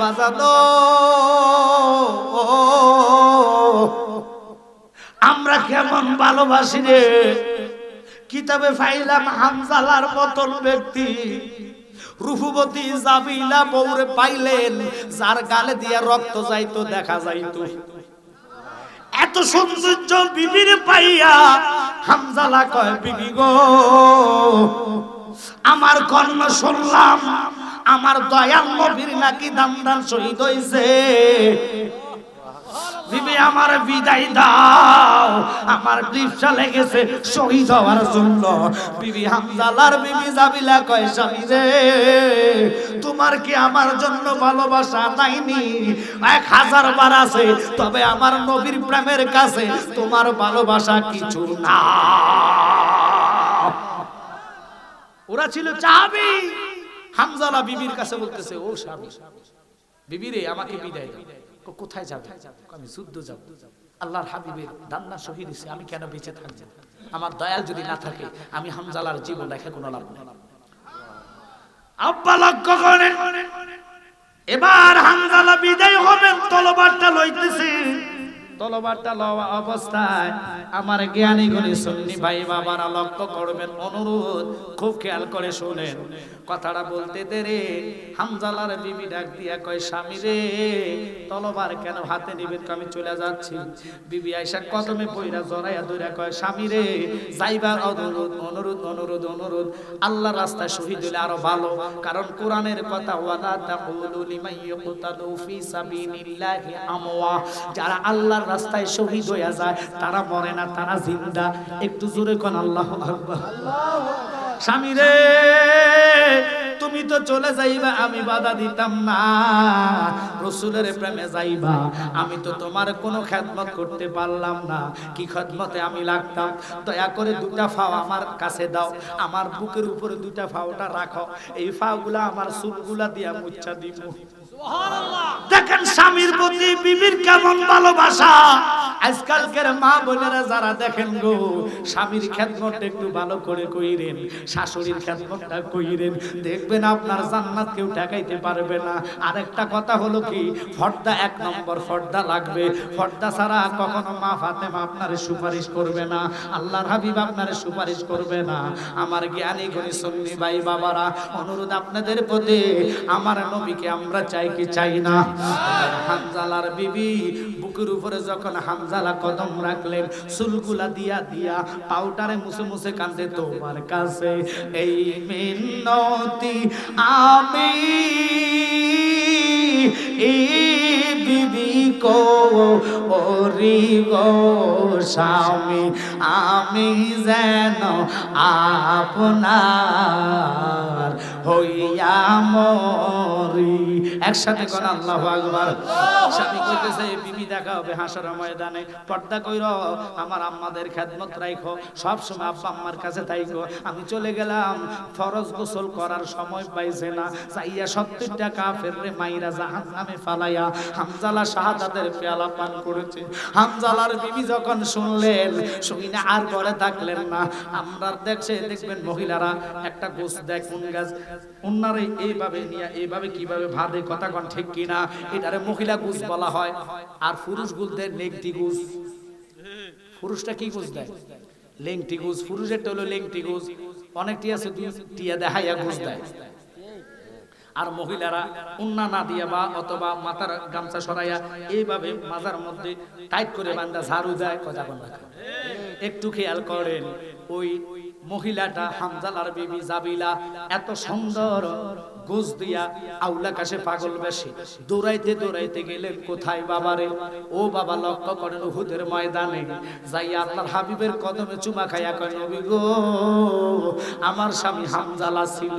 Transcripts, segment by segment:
বাজানো আমরা কেমন ভালোবাসি রে? কিতাবে ফাইলাম হামজালার মতন ব্যক্তি। রূপবতী জাবিলা বৌরে পাইলেন, যার গালে দিয়া রক্ত যাইতো, দেখা যাইতো। এত সৌন্দর্য বিবির পাইয়া হামজালা কয়, বিবি গো, আমার কর্ণ শুনলাম আমার দয়াল নবীর নাকি দাম শহীদ হইছে? বিবি, আমার বিদায় দাও। আমার দীপসা লেগেছে শহীদ হওয়ার জন্য। বিবি, হামজালার বিবি জাবিলা কয় স্বামী রে, তোমার কি আমার জন্য ভালোবাসা নাইনি? এক হাজার বার আছে, তবে আমার নবীর প্রেমের কাছে তোমার ভালোবাসা কিছু না। ওরা ছিল চাবি। হামজালা বিবির কাছে বলতেছে, ও স্বামী বিবি রে আমাকে বিদায় দাও। কোথায় যাবে? আমি যুদ্ধ যাব। আল্লাহর হাবিবের দান্না শহীদ হয়েছে আমি কেন বেঁচে থাকব? আমার দয়াল যদি না থাকে, আমি হামজালার জীবন রেখে কোনো লাভ নেই। আব্বা লক্ষ্য করেন, এবার হামজালা বিদায় হবেন তলবারটা লইতেছে। তলবারটা লওয়া অবস্থায় আমার জ্ঞানী গুণী সুন্নি ভাই বাবারা লক্ষ্য করবেন, অনুরোধ, খুব খেয়াল করে শোনেন। কথাটা বলতে দেরে। হামজালার বিবি ডাক দিয়া কয়, স্বামী রে তলবার কেন হাতে নিবেন? আমি চলে যাচ্ছি। বিবি আইসা কদমে বইরা জড়াইয়া দইরা কয়, স্বামী রে, যাইবার অনুরোধ অনুরোধ অনুরোধ অনুরোধ। আল্লাহ রাস্তায় শহীদ হলে আরও ভালো। কারণ কোরআনের কথা, ওয়ালা তাকুলু লিমান ইয়াকুতালু ফি সাবিলিল্লাহি আমওয়া। যারা আল্লাহর রাস্তায় শহীদ হয়ে যায়, তারা মরে না, তারা জিন্দা। একটু জোরে কোন, আল্লাহু স্বামী রে, তুমি তো চলে যাইবা, আমি বাধা দিতাম না। রসুলের প্রেমে যাইবা, আমি তো তোমার কোনো খেদমত করতে পারলাম না। কি খেদমতে আমি লাগতাম? দয়া করে দুটা ফাও আমার কাছে দাও। আমার বুকের উপরে দুটা ফাওটা রাখো। এই ফাওগুলা আমার চুলগুলা দিয়া মুচ্ছা দিব দেখেন স্বামীর প্রতি বিবির কেমন ভালোবাসা। আজকালকের মা বোনেরা যারা দেখেন গো, স্বামীর খেদমতটা একটু ভালো করে কইরেন, শাশুড়ির খেদমতটা কইরেন, দেখবেন আপনার জান্নাত কেউ ঠেকাইতে পারবে না। আরেকটা কথা হলো কি, ফর্দা এক নম্বর ফর্দা লাগবে। ফর্দা ছাড়া কখনো মা ফাতেমা আপনার সুপারিশ করবে না। আল্লাহর হাবিব আপনার সুপারিশ করবে না। আমার জ্ঞানী গুণী সন্নি ভাই বাবারা, অনুরোধ আপনাদের প্রতি, আমার নবীকে আমরা চাই কি চাই না। হামজালার বিবি বুকের উপরে যখন হামজালা কদম রাখলেন, চুলগুলা দিয়া দিয়া পাউডারে মুছে মুছে কান্দে তোমার কাছে এই মিনতি আমি বিবি কো, ওরি গো স্বামী, আমি যেন আপনার হইয়া মরি। একসাথে কোন আল্লাহ আকবার। স্বামী কইতেছে বিবি দেখা হবে হাসর ময়দানে। পর্দা কইর আমার আম্মাদের খেদমত রাইখো। সব সময় আব্বা আম্মার কাছে তাইকো আমি চলে গেলাম। ফরজ গোসল করার সময় পাইছে না। চাইয়া সত্তর টাকা ফেররে মাইরা জাহান নামে ফালাইয়া হামজালা শাহাদাতের পেয়ালা পান করেছে। হামজালার বিবি যখন শুনলেন শুনি না আর ঘরে থাকলেন না। আমরা দেখছে দেখবেন মহিলারা একটা গোস দেয় কোন গাছ? এইভাবে নিয়ে, এইভাবে কীভাবে কন ঠিক কিনা, এটারে মহিলা গুজ বলা হয়। আর পুরুষ নেকটি গুজ পুরুষটা কি গুজ দেয়? লেংটি গুজ পুরুষেরটা হলো লেংটি গুজ আছে টিয়া দেখাইয়া গুজ দেয়। আর মহিলারা উন্না না দিয়া বা অথবা মাথার গামছা সরাইয়া এইভাবে মাজার মধ্যে টাইট করে বান্দা ঝাড়ু দেয় কথা একটু খেয়াল করেন, ওই মহিলাটা হামজালার বিবি জাবিলা, এত সুন্দর গোজ দিয়া আউলা কাছে পাগল বেশি। দৌড়াইতে দৌড়াইতে গেলেন, কোথায় বাবারে? ও বাবা, লক্ষ্য করেন উহুদের ময়দানে। যাই আল্লাহর হাবিবের কদমে চুমা খাইয়া কয়, নবী গো, আমার স্বামী হামজালা ছিল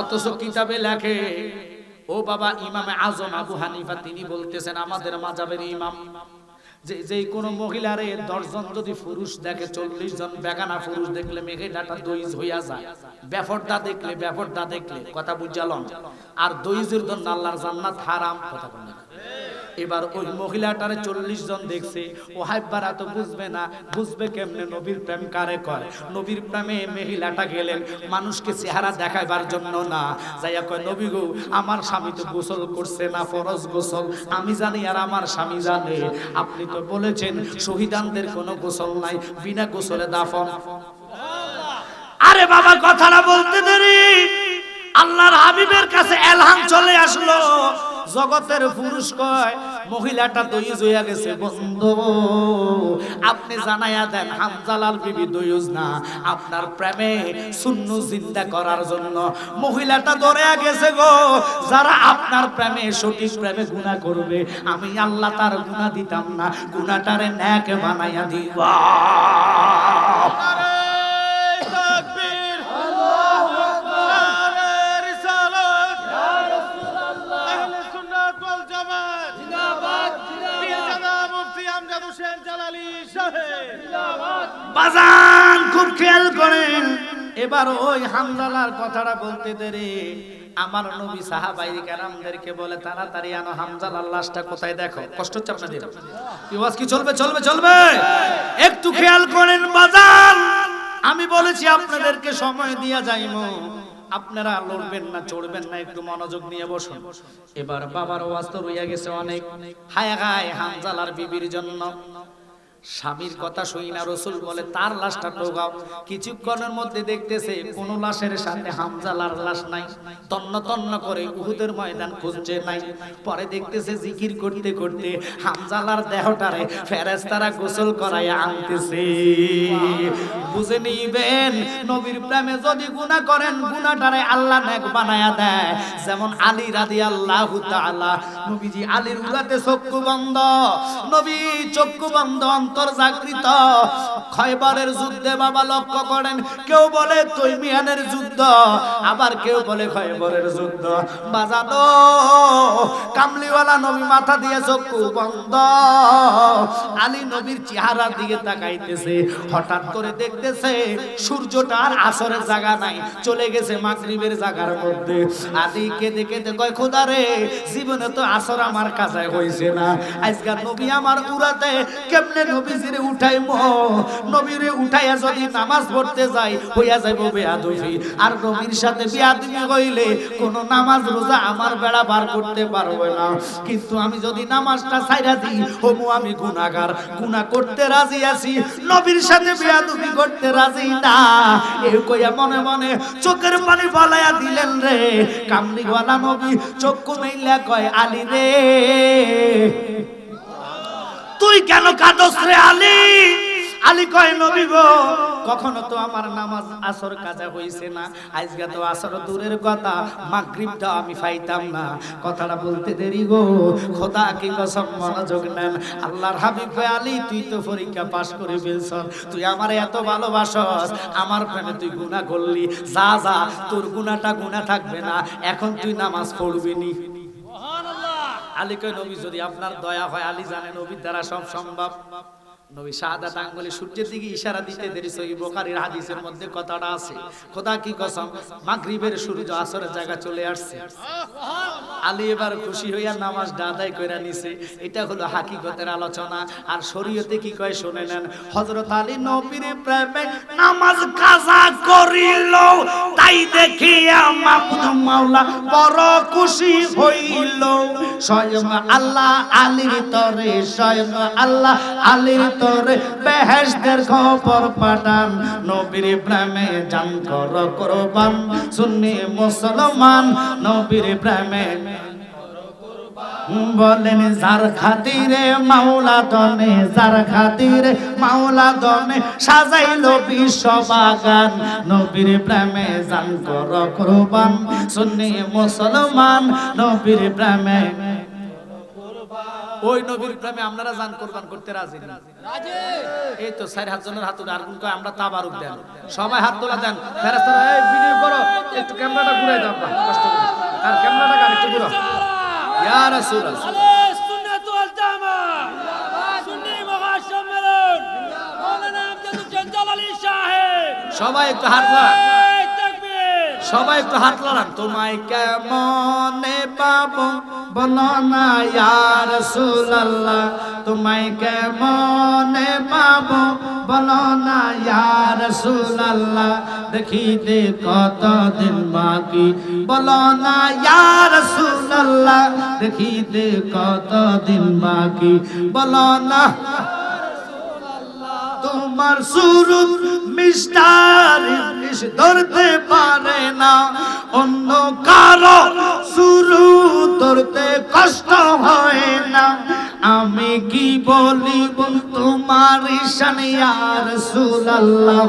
অথচ কিতাবে লেখে, ও বাবা, ইমামে আজম আবু হানিফা, তিনি বলতেছেন, আমাদের মাজাবের ইমাম। যে যে কোন মহিলারে দশজন যদি পুরুষ দেখে, চল্লিশ জন বেগানা পুরুষ দেখলে মেঘে ডাটা দইজ হইয়া যায়। ব্যাপারটা দেখলে ব্যাপারটা দেখলে, কথা বুঝালাম আর দইজের জন্য আল্লাহর জান্নাত হারাম, কথা বলেন এবার ওই মহিলাটারে চল্লিশ জন দেখছে। ও হাইবারা তো বুঝবে না, বুঝবে কেমনে নবীর প্রেম কারে কয় নবীর প্রেমে মহিলাটা গেলেন, মানুষকে চেহারা দেখাইবার জন্য না। যাইয়া কয়, নবী গো, আমার স্বামী তো গোসল করছে না, ফরজ গোসল। আমি জানি আর আমার স্বামী জানে। আপনি তো বলেছেন, শহীদানদের কোনো গোসল নাই, বিনা গোসলে দাফন। আরে বাবা, কথাটা বলতে দেরি। আল্লাহর হাবিবের কাছে এলহাম চলে আসলো। জগতের পুরুষ কয়, মহিলাটা দইজ হইয়া গেছে, বন্ধু। আপনি জানাইয়া দেন, হামজালাল বিবি দইজ না। আপনার প্রেমে শূন্য চিন্তা করার জন্য মহিলাটা দৌড়ে গেছে গো। যারা আপনার প্রেমে, সঠিক প্রেমে গুণা করবে, আমি আল্লাহ তার গুণা দিতাম না। গুণাটারে ন্যাক বানাইয়া দিবা। বাজান খুব খেয়াল করেন। এবার ওই হামজালার কথাটা বলতে দেরি। আমার নবী সাহাবাই কারামদেরকে বলে, তাড়াতাড়ি আনো হামজালার লাশটা কোথায় দেখো? কষ্ট হচ্ছে কি চলবে? চলবে চলবে? একটু খেয়াল করেন, বাজান। আমি বলেছি আপনাদেরকে সময় দিয়া যাইমু। আপনারা লড়বেন না, চড়বেন না, একটু মনোযোগ নিয়ে বসুন। এবার বাবার ওয়াজ তো রইয়া গেছে অনেক। হায় হায়, হামজালার বিবির জন্য। স্বামীর কথা শুই না, রসুল বলে, তার লাশটা টোগাও কিছুক্ষণের মধ্যে দেখতেছে, কোন লাশের সাথে হামজালার লাশ নাই। তন্ন তন্ন করে উহুদের ময়দান খুঁজছে নাই। পরে দেখতেছে, জিকির করতে করতে হামজালার দেহটারে ফেরেশতারা গোসল করায় আনতেছে। বুঝে নিবেন, নবীর প্রেমে যদি গুনাহ করেন, গুনাহটারে আল্লাহ নেক বানায়া দেয়। যেমন আলী রাদিয়াল্লাহু তাআলা, নবীজি আলীর উলাতে চক্ষু বন্ধ, নবী চক্ষু বন্ধ অন্তর জাগৃত খয়বারের যুদ্ধে বাবা লক্ষ্য করেন, কেউ বলে তৈমিয়ানের যুদ্ধ, আবার কেউ বলে খয়বরের যুদ্ধ। বাজানো, কামলিওয়ালা নবী মাথা দিয়ে চক্ষু বন্ধ। আলী নবীর চেহারা দিকে তাকাইতেছে, হঠাৎ করে দেখতেছে সূর্যটা আর আসরের জায়গা নাই, চলে গেছে মাগরিবের জায়গার মধ্যে। আলী কেঁদে কেঁদে কয়, খোদা রে, জীবনে তো আসর আমার কাছে হইছে না। আজকাল নবী আমার উড়াতে কেমনে নবীজিরে উঠাইমো। নবীরে উঠাইয়া যদি নামাজ পড়তে যাই, হইয়া যাইব বেয়াদবি। আর নবীর সাথে বেয়াদবি হইলে কোন নামাজ রোজা আমার বেড়া বার করতে পারবে না। কিন্তু আমি যদি নামাজটা ছাইরা দিই, হমু আমি গুনাহগার। গুনাহ করতে রাজি আছি, নবীর সাথে বেয়াদবি করতে রাজি না। এই কইয়া মনে মনে চোখের পানি ফলাইয়া দিলেন রে। কামলিওয়ালা নবী চক্ষু মেইলা কয়, আলী রে। তুই কেন কাঁদস রে আলী? আলী কয়, নবী গো, কখনো তো আমার নামাজ আসর কাজা হইছে না। আজকে তো আসর দূরের কথা, মাগরিবটা আমি পাইতাম না। কথাটা বলতে দেরি গো। খোদা কি কসম মনোযোগ নেন। আল্লাহর হাবিব কয়, আলী, তুই তো পরীক্ষা পাশ করে ফেলছ তুই আমার এত ভালোবাসস আমার প্রেমে তুই গুনাহ করলি। যা যা, তোর গুনাহটা গুনাহ থাকবে না। এখন তুই নামাজ পড়বি নি। আলী কয় নবী যদি আপনার দয়া হয় আলী জানে নবীর দ্বারা সব সম্ভব। নবী শাহাদাত আঙ্গুলে সূর্যের দিকে ইশারা দিতে দেরি। সহি বুখারীর হাদিসের মধ্যে কথাটা আছে, খোদা কি কসম, মাগরিবের সূর্য আসরের জায়গা চলে আসছে। আলী এবার খুশি হইয়া নামাজ আদায় কইরা নিছে। এটা হলো হাকিকতের আলোচনা। আর শরীয়তে কি কয় শুনে নেন, হযরত আলী নবীর প্রেমে নামাজ কাজা করিল, তাই দেখিয়া মাহমুদ মাওলা বড় খুশি হইল। স্বয়ং আল্লাহ আলীর তরে, স্বয়ং আল্লাহ আলীর তরে বেহেশতের খবর পাঠান। নবীর প্রেমে জান কর কোরবান, সুন্নি মুসলমান নবীর প্রেমে বলেন, যার খাতিরে মাওলা দনে, যার খাতিরে মাওলা দনে সাজাইল বিশ্ব বাগান। নবীর প্রেমে জান কর কোরবান, সুন্নি মুসলমান নবীর প্রেমে ওই নবীর প্রেমে আপনারা জান কোরবান করতে রাজি এই তো চার হাত জনের হাত আর কোন আমরা তাবারুক দেন। সবাই হাত তোলা দেন। ফেরেস্তারা এই ভিডিও করো একটু ক্যামেরাটা ঘুরে দাও কষ্ট করে। আর ক্যামেরাটা আর একটু ঘুরো ইয়া রাসূল সবাই একটু হাত সবাই একটু হাত লাগান। তোমায় কেমন পাবো? বলো না ইয়ার সুলাল্লাহ তোমায় কেমনে পাবো? বলো না ইয়ার সুলাল্লাহ দেখিতে কতদিন বাকি? বলো না ইয়ার সুলাল্লাহ দেখিতে কতদিন বাকি? বলো না তোমার মিস্টার ইংলিশ ধরতে পারে না। অন্য কারও শুরু ধরতে কষ্ট হয় না। আমি কি বলিব তোমার ঈশানিয়ার সুলাল্লাহ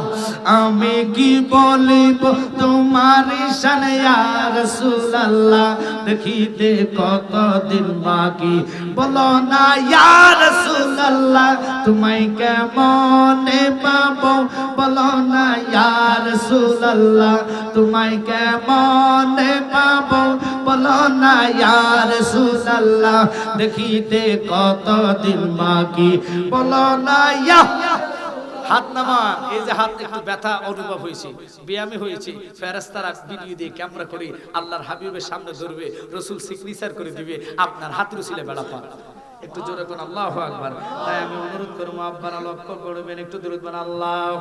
আমি কি বলিব তোমার ঈশানিয়ার সুলাল্লাহ দেখিতে কতদিন বাকি। বলো না ইয়ার সুলাল্লাহ তোমায় কেমনে পাবো বলো না ইয়ার সুলাল্লাহ তোমায় কেমনে পাবো বলো না ইয়ার সুলাল্লাহ দেখিতে কতদিন বাকি বলো না ইয়া হাত নামা, এই যে হাত একটু ব্যথা অনুভব হয়েছে, ব্যায়ামে হয়েছে ফেরেস্তারা ভিডিও দিয়ে ক্যামেরা করে আল্লাহর হাবিবের সামনে ধরবে, রসুল সিগনেচার করে দিবে, আপনার হাত রুসিলে বেড়া পান। একটু জোরে করুন আল্লাহ আকবার। তাই আমি অনুরোধ করব আপনারা লক্ষ্য করবেন, একটু দূরত বান আল্লাহ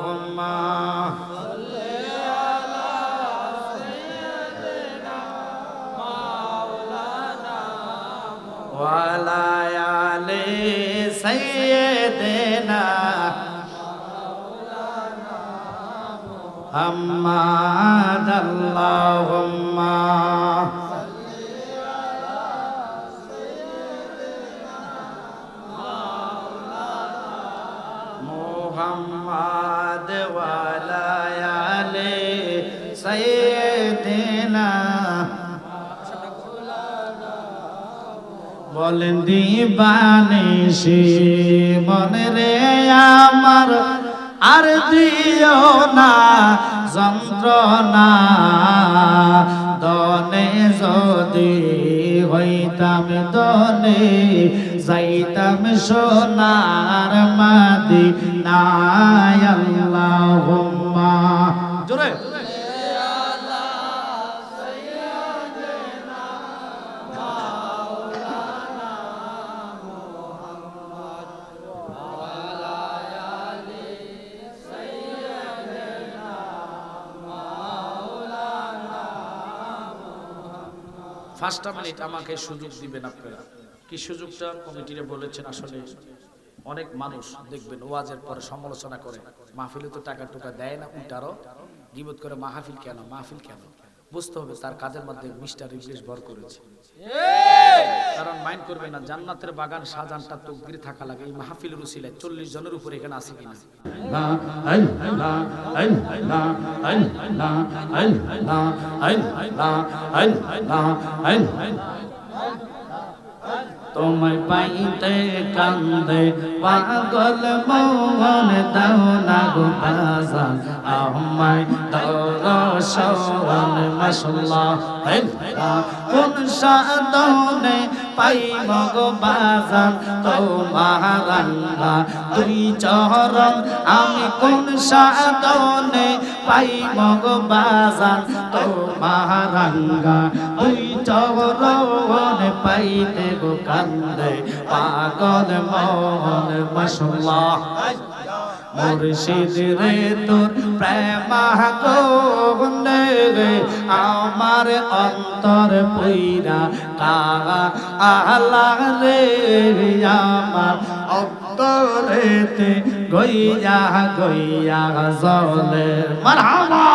ওয়ালায়ালে সৈয়দেনা হাম্মাদ আল্লাহুম্মা বলেন দিবানিসি মনে রে আমার, আর দিও না যন্ত্রণা। দনে যদি হইতাম, দনে যাইতাম সোনার মাদি নাই পাঁচটা মিনিট আমাকে সুযোগ দিবেন আপনারা। কি সুযোগটা? কমিটিরে বলেছেন আসলে অনেক মানুষ দেখবেন ওয়াজের পরে সমালোচনা করে, মাহফিলে তো টাকা টুকা দেয় না, উল্টারও। গিবত করে মাহফিল কেন? মাহফিল কেন? বুঝতে হবে তার কাজের মধ্যে মিস্টার ইংলিশ ভর করেছে। কারণ মাইন্ড করবে না, জান্নাতের বাগান সাজানটা তকদির থাকা লাগে, এই মাহফিলের উসিলায় চল্লিশ জনের উপরে এখানে আছে কিনা? তোমায় পাইতে কান্দে পাগল মোহন, দাও না গো আমায় দরশন মাশাল্লাহ। কোন সাদনে পাই মগ বাজান? তোমারাঙ্গা দুই চরণ। আমি কোন সাদনে পাই মগ বাজান? তোমারাঙ্গা দুই চরণ পাইতে গো কান্দে। পাগল মোহন মাশাল্লাহ। মুর্শিদ রে তোর প্রেমা রে, আমার অন্তর পৈরা কারা আহলা রে, আমার অন্তরেতে গইয়া গইয়া জলে মারহাবা।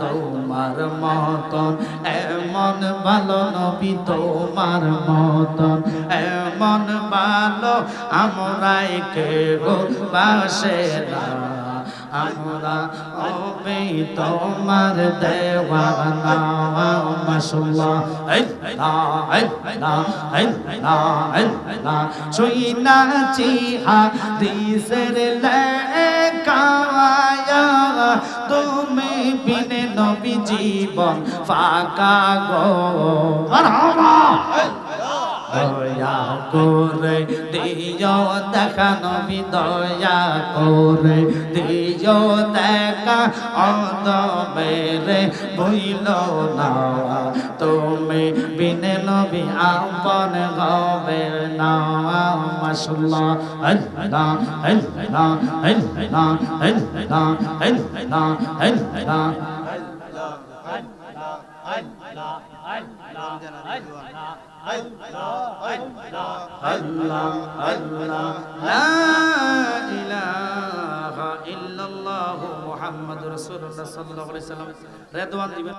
তোমার মতন এমন ভালো নবী তোমার মতন এমন ভালো আমরাই কেউ বাসে না। আমরা হবে তোমার দেওয়ানা মাশাল্লাহ শুইনাছি হাদিসের লেখায়া, তুমি বিনে নবী জীবন ফাঁকা গো। মারহাবা দয়া করে দিও দেখা নবী দয়া করে দিও দেখা অদ মেরে ভুইল না তুমি বিনে নবী আপন হবে না মাশাল্লাহ আল্লাহ আল্লাহ আল্লাহ আল্লাহ আল্লাহ আল্লাহ আল্লাহ আল্লাহ লা ইলাহা ইল্লাল্লাহু মুহাম্মাদুর রাসূলুল্লাহ সাল্লাল্লাহু আলাইহি সাল্লাম। রেদওয়ান দিবেন।